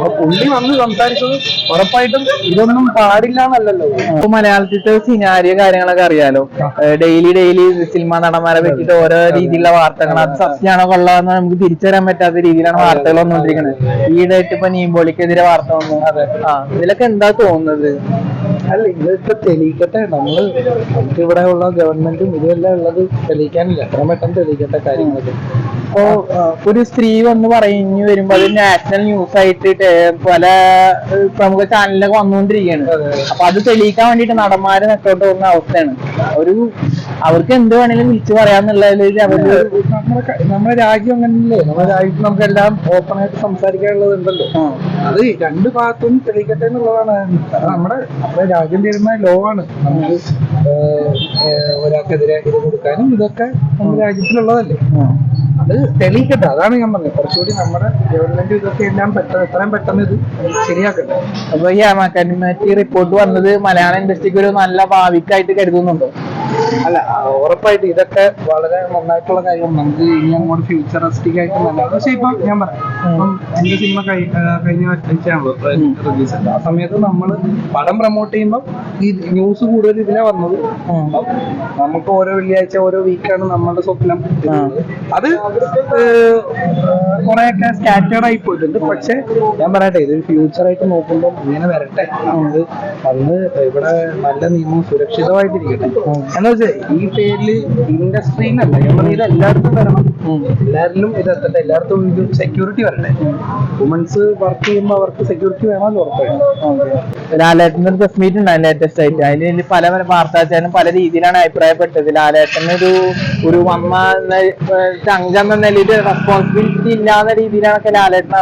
അപ്പൊ പുള്ളി വന്ന് സംസാരിച്ചത് ഉറപ്പായിട്ടും ഇതൊന്നും പാടില്ല എന്നല്ലല്ലോ ഇപ്പൊ മലയാളത്തിലത്തെ സിനാരിയ കാര്യങ്ങളൊക്കെ അറിയാലോ? ഡെയിലി ഡെയിലി സിനിമ നടന്മാരെ പറ്റിയിട്ട് ഓരോ രീതിയിലുള്ള വാർത്തകൾ. അത് സത്യമാണോ കൊള്ളാന്ന് നമുക്ക് തിരിച്ചറിയാൻ പറ്റാത്ത രീതിയിലാണ് വാർത്തകൾ വന്നുകൊണ്ടിരിക്കുന്നത് ഈടായിട്ട് ഇപ്പൊ നീമ്പോളിക്കെതിരെ വാർത്ത വന്നു. അതെ. ആ ഇതിലൊക്കെ എന്താ തോന്നുന്നത്? അല്ല ഇതൊക്കെ തെളിയിക്കട്ടെ. നമ്മൾ നമുക്ക് ഇവിടെ ഉള്ള ഗവൺമെന്റും ഇതുമെല്ലാം ഉള്ളത് തെളിയിക്കാനില്ല. എത്ര പെട്ടെന്ന് തെളിയിക്കട്ടെ കാര്യങ്ങളൊക്കെ. ഇപ്പോ ഒരു സ്ത്രീ വന്ന് പറഞ്ഞു വരുമ്പോ അത് നാഷണൽ ന്യൂസ് ആയിട്ട് പല പ്രമുഖ ചാനലിലൊക്കെ വന്നുകൊണ്ടിരിക്കുകയാണ് അപ്പൊ അത് തെളിയിക്കാൻ വേണ്ടിട്ട് നടന്മാരെ നെട്ടോട്ട് പോകുന്ന അവസ്ഥയാണ്. ഒരു അവർക്ക് എന്ത് വേണേലും വിളിച്ചു പറയാന്നുള്ളതിൽ അവർ നമ്മുടെ രാജ്യം അങ്ങനല്ലേ? നമ്മുടെ രാജ്യത്ത് നമുക്ക് എല്ലാം ഓപ്പൺ ആയിട്ട് സംസാരിക്കാനുള്ളതുണ്ടല്ലോ ആ, അത് രണ്ട് ഭാഗത്തും തെളിയിക്കട്ടെ എന്നുള്ളതാണ്. നമ്മുടെ നമ്മുടെ രാജ്യം തരുന്ന ലോ ആണ് നമുക്ക് ഒരാൾക്കെതിരെ ഇത് കൊടുക്കാനും ഇതൊക്കെ നമ്മുടെ രാജ്യത്തിലുള്ളതല്ലേ. അത് തെളിയിക്കട്ടെ. അതാണ് ഞാൻ പറഞ്ഞത്. കുറച്ചുകൂടി നമ്മുടെ ഗവൺമെന്റ് ഇതൊക്കെ എല്ലാം പെട്ടെന്ന് എത്രയും പെട്ടെന്ന് ഇത് ശരിയാക്കട്ടെ. അപ്പൊ ഈ അക്കാഡമിറ്റി റിപ്പോർട്ട് വന്നത് മലയാള ഇൻഡസ്ട്രിക്ക് ഒരു നല്ല ഭാവിക്കായിട്ട് കരുതുന്നുണ്ടോ. അല്ല ഉറപ്പായിട്ട് ഇതൊക്കെ വളരെ നന്നായിട്ടുള്ള കാര്യം നമുക്ക് ഇനി അങ്ങോട്ട് ഫ്യൂച്ചറിസ്റ്റിക് ആയിട്ട് നല്ല പക്ഷേ ഇപ്പം ഞാൻ പറയാം. ഇപ്പം എന്റെ സിനിമ കഴിഞ്ഞ ആഴ്ചയാണല്ലോ റിലീസ് ആ സമയത്ത് നമ്മൾ പടം പ്രൊമോട്ട് ചെയ്യുമ്പോൾ ഈ ന്യൂസ് കൂടുതൽ ഇതിനെ വന്നത്. അപ്പം നമുക്ക് ഓരോ വെള്ളിയാഴ്ച ഓരോ വീക്കാണ് നമ്മളുടെ സ്വപ്നം. അത് കുറെയൊക്കെ സ്കാറ്റേർഡ് ആയി പോയിട്ടുണ്ട്. പക്ഷെ ഞാൻ പറയട്ടെ ഇതൊരു ഫ്യൂച്ചർ ആയിട്ട് നോക്കുമ്പോൾ ഇങ്ങനെ വരട്ടെ. അത് അന്ന് ഇവിടെ നല്ല നിയമം സുരക്ഷിതമായിട്ടിരിക്കട്ടെ. എന്താ വെച്ചാൽ ഈ പേരിൽ ഇൻഡസ്ട്രിന്നല്ല ഞാൻ പറഞ്ഞ ഇത് എല്ലായിടത്തും വരണം. എല്ലാവരിലും ഇത് എത്തട്ടെ. എല്ലായിടത്തും ഇത് സെക്യൂരിറ്റി വരട്ടെ. വുമൻസ് വർക്ക് ചെയ്യുമ്പോൾ അവർക്ക് സെക്യൂരിറ്റി വേണമെന്ന് ഉറപ്പായിട്ടും. ലാലേട്ടന്റെ ഒരു പ്രസ് മീറ്റ് ഉണ്ടായി ലേറ്റസ്റ്റ് ആയിട്ട്. അതിൽ പല വാർത്താച്ചാലും പല രീതിയിലാണ് അഭിപ്രായപ്പെട്ടത്. ലാലേട്ടന് ഒരു ഒരു അമ്മ എന്ന ചങ്ക എന്ന നിലയിൽ റെസ്പോൺസിബിലിറ്റി ഇല്ലാത്ത രീതിയിലാണ് ലാലേട്ടൻ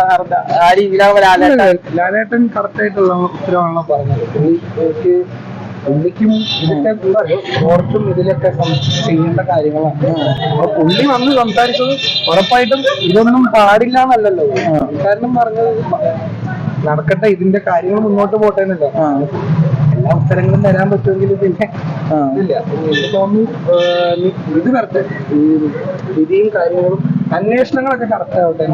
ആ രീതിയിലാണ് ലാലേട്ടൻ ലാലേട്ടൻ കറക്റ്റ് ആയിട്ടുള്ള ഉത്തരവാണല്ലോ പറഞ്ഞത്. എനിക്ക് പുള്ളിക്കും ഇതൊക്കെ ഓർത്തും ഇതിലൊക്കെ ചെയ്യേണ്ട കാര്യങ്ങളാണ്. അപ്പൊ പുള്ളി വന്ന് സംസാരിച്ചത് ഉറപ്പായിട്ടും ഇതൊന്നും പാടില്ല എന്നല്ലല്ലോ കാരണം പറഞ്ഞത് നടക്കട്ടെ ഇതിന്റെ കാര്യങ്ങൾ മുന്നോട്ട് പോട്ടെ എന്നല്ലോ. എല്ലാ അവസരങ്ങളും തരാൻ പറ്റുമെങ്കിൽ പിന്നെ ഇല്ല. എനിക്ക് തോന്നുന്നു ഇത് വരട്ടെ ഈ വിധിയും കാര്യങ്ങളും അന്വേഷണങ്ങളൊക്കെ കറക്റ്റ് ആവട്ടെ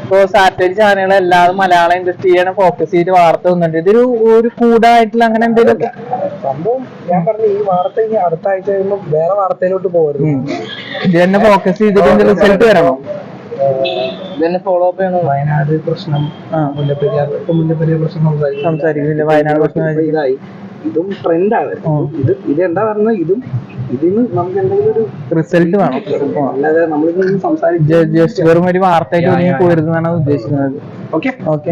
ഇപ്പോ സാറ്റലൈറ്റ് ചാനലുകൾ എല്ലാവരും മലയാള ഇൻഡസ്ട്രിയാണ് ഫോക്കസ് ചെയ്ത് വാർത്ത വന്നിട്ടുണ്ട്. ഇതൊരു ഒരു കൂടായിട്ടുള്ള അങ്ങനെ എന്തെങ്കിലും സംഭവം ഞാൻ പറഞ്ഞു ഈ വാർത്ത ഇനി അടുത്ത ആഴ്ച കഴിയുമ്പോൾ വേറെ വാർത്തയിലോട്ട് പോകരുത്. ഇത് തന്നെ ഫോക്കസ് ചെയ്തിട്ട് റിസൾട്ട് വരണം. ഫോളോ അപ്പ് ചെയ്യണം. വയനാട് പ്രശ്നം. മുല്ലപ്പെരിയാർ ഇപ്പൊ മുല്ലപ്പെരിയാർ പ്രശ്നം സംസാരിക്കും സംസാരിക്കുന്നില്ല വയനാട് പ്രശ്നം ഇതായി. ഇതും ട്രെൻഡാണ് ഇത് ഇത് എന്താ പറയുന്നത്? ഇതും ഇതിന് നമുക്ക് എന്തെങ്കിലും ഒരു റിസൾട്ട് വേണം. അല്ലാതെ നമ്മളിതൊന്നും സംസാരിക്കും ജസ്റ്റ് വെറും ഒരു വാർത്തയായിട്ട് പോയിരുന്നാണ് ഉദ്ദേശിക്കുന്നത്. Okay okay